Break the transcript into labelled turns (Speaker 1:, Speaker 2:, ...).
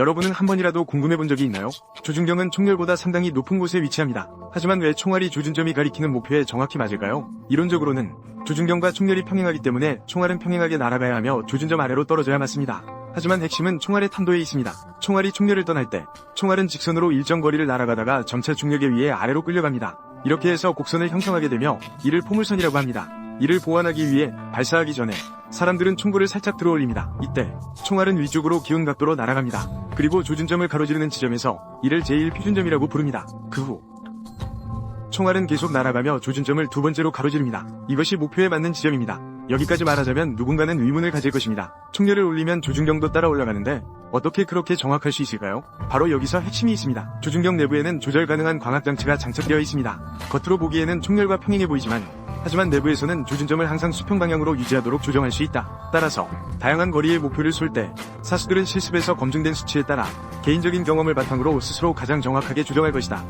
Speaker 1: 여러분은 한 번이라도 궁금해 본 적이 있나요? 조준경은 총열보다 상당히 높은 곳에 위치합니다. 하지만 왜 총알이 조준점이 가리키는 목표에 정확히 맞을까요? 이론적으로는 조준경과 총열이 평행하기 때문에 총알은 평행하게 날아가야 하며 조준점 아래로 떨어져야 맞습니다. 하지만 핵심은 총알의 탄도에 있습니다. 총알이 총열을 떠날 때 총알은 직선으로 일정 거리를 날아가다가 점차 중력에 의해 아래로 끌려갑니다. 이렇게 해서 곡선을 형성하게 되며 이를 포물선이라고 합니다. 이를 보완하기 위해 발사하기 전에 사람들은 총구를 살짝 들어 올립니다. 이때 총알은 위쪽으로 기운 각도로 날아갑니다. 그리고 조준점을 가로지르는 지점에서 이를 제1표준점이라고 부릅니다. 그 후 총알은 계속 날아가며 조준점을 두 번째로 가로지릅니다. 이것이 목표에 맞는 지점입니다. 여기까지 말하자면 누군가는 의문을 가질 것입니다. 총열을 올리면 조준경도 따라 올라가는데 어떻게 그렇게 정확할 수 있을까요? 바로 여기서 핵심이 있습니다. 조준경 내부에는 조절 가능한 광학 장치가 장착되어 있습니다. 겉으로 보기에는 총열과 평행해 보이지만 하지만 내부에서는 조준점을 항상 수평 방향으로 유지하도록 조정할 수 있다. 따라서 다양한 거리의 목표를 쏠 때 사수들은 실습에서 검증된 수치에 따라 개인적인 경험을 바탕으로 스스로 가장 정확하게 조정할 것이다.